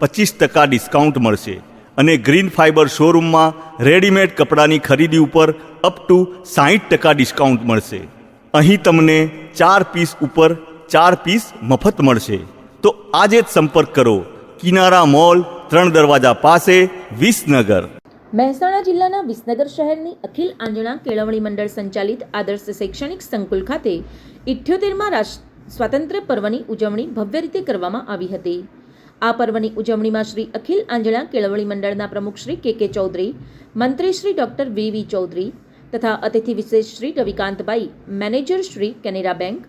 પચીસ ટકા ડિસ્કાઉન્ટ મળશે અને ગ્રીન ફાઇબર શોરૂમમાં રેડીમેડ કપડાની ખરીદી ઉપર અપ ટુ સાહીઠ ટકા ડિસ્કાઉન્ટ મળશે. અહીં તમને ચાર પીસ ઉપર ચાર પીસ મફત મળશે. તો આજે જ સંપર્ક કરો. કિનારા મોલ, ત્રણ દરવાજા પાસે, વિસનગર. મહેસાણા જિલ્લાના વિસનગર શહેરની અખિલ આંજણા કેળવણી મંડળ સંચાલિત આદર્શ શૈક્ષણિક સંકુલ ખાતે ઇઠ્યોતેરમાં સ્વાતંત્ર્ય પર્વની ઉજવણી ભવ્ય રીતે કરવામાં આવી હતી. આ પર્વની ઉજવણીમાં શ્રી અખિલ આંજણા કેળવણી મંડળના પ્રમુખ શ્રી કે કે ચૌધરી, મંત્રી Shri doctor V V Chaudhary તથા અતિથિ વિશેષ શ્રી રવિકાંતભાઈ મેનેજર શ્રી કેનેરા બેંક,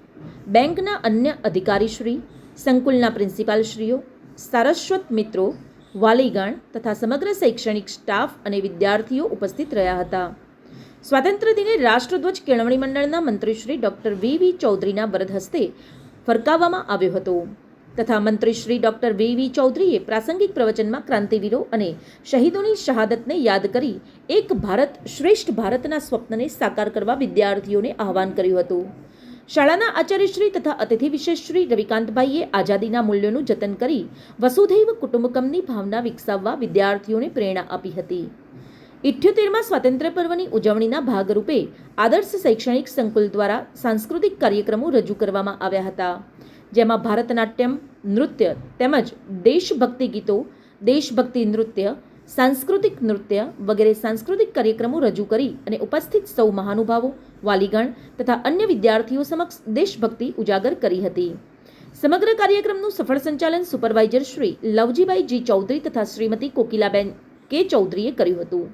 બેંકના અન્ય અધિકારી શ્રી, સંકુલના પ્રિન્સિપાલશ્રીઓ સારસ્વત મિત્રો, વાલીગણ તથા સમગ્ર શૈક્ષણિક સ્ટાફ અને વિદ્યાર્થીઓ ઉપસ્થિત રહ્યા હતા. સ્વાતંત્ર્ય દિને રાષ્ટ્રધ્વજ કેળવણી મંડળના મંત્રી શ્રી ડોક્ટર વી વી ચૌધરીના વરદ હસ્તે ફરકાવવામાં આવ્યો હતો. તથા મંત્રી શ્રી ડોક્ટર વી વી ચૌધરીએ પ્રાસંગિક પ્રવચનમાં ક્રાંતિવીરો અને શહીદોની શહાદતને યાદ કરી એક ભારત શ્રેષ્ઠ ભારતના સ્વપ્નને સાકાર કરવા વિદ્યાર્થીઓને આહવાન કર્યું હતું. શાળાના આચાર્યશ્રી તથા અતિથિ વિશેષશ્રી રવિકાંતભાઈએ આઝાદીના મૂલ્યોનું જતન કરી વસુધૈવ કુટુંબકમની ભાવના વિકસાવવા વિદ્યાર્થીઓને પ્રેરણા આપી હતી. ઇઠ્યોતેરમાં સ્વાતંત્ર્ય પર્વની ઉજવણીના ભાગરૂપે આદર્શ શૈક્ષણિક સંકુલ દ્વારા સાંસ્કૃતિક કાર્યક્રમો રજૂ કરવામાં આવ્યા હતા. જેમાં ભારતનાટ્યમ, નૃત્ય તેમજ દેશભક્તિ ગીતો, દેશભક્તિ નૃત્ય, સાંસ્કૃતિક નૃત્ય વગેરે સાંસ્કૃતિક કાર્યક્રમો રજૂ કરી અને ઉપસ્થિત સૌ મહાનુભાવો, વાલીગણ તથા અન્ય વિદ્યાર્થીઓ સમક્ષ દેશભક્તિ ઉજાગર કરી હતી. સમગ્ર કાર્યક્રમનું સફળ સંચાલન સુપરવાઇઝર શ્રી લવજીભાઈ જી ચૌધરી તથા શ્રીમતી કોકિલાબેન કે ચૌધરીએ કર્યું હતું.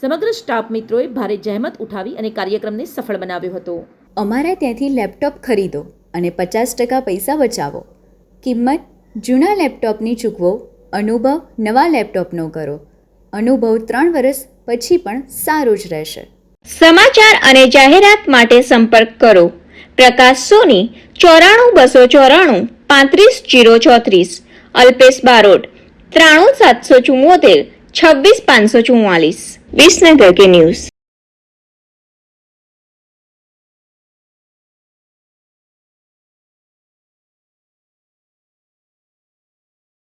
સમગ્ર સ્ટાફ મિત્રોએ ભારે જહેમત ઉઠાવી અને કાર્યક્રમને સફળ બનાવ્યો હતો. અમારા ત્યાંથી લેપટોપ ખરીદો. અને પચાસ ટકા પૈસા બચાવો. કિંમત, જૂના લેપટોપની ચૂકવો, અનુભવ, નવા લેપટોપનો કરો. અનુભવ ત્રણ વર્ષ પછી પણ સારો જ રહેશે. સમાચાર અને જાહેરાત માટે સંપર્ક કરો. પ્રકાશ સોની, ચોરાણું બસો ચોરાણું, પાંત્રીસ જીરો ચોત્રીસ. અલ્પેશ બારોટ, ત્રાણું સાતસો ચુમ્મોતેર છવ્વીસ પાંચસો ચુમ્માલીસ વિસનગર કે ન્યૂઝ.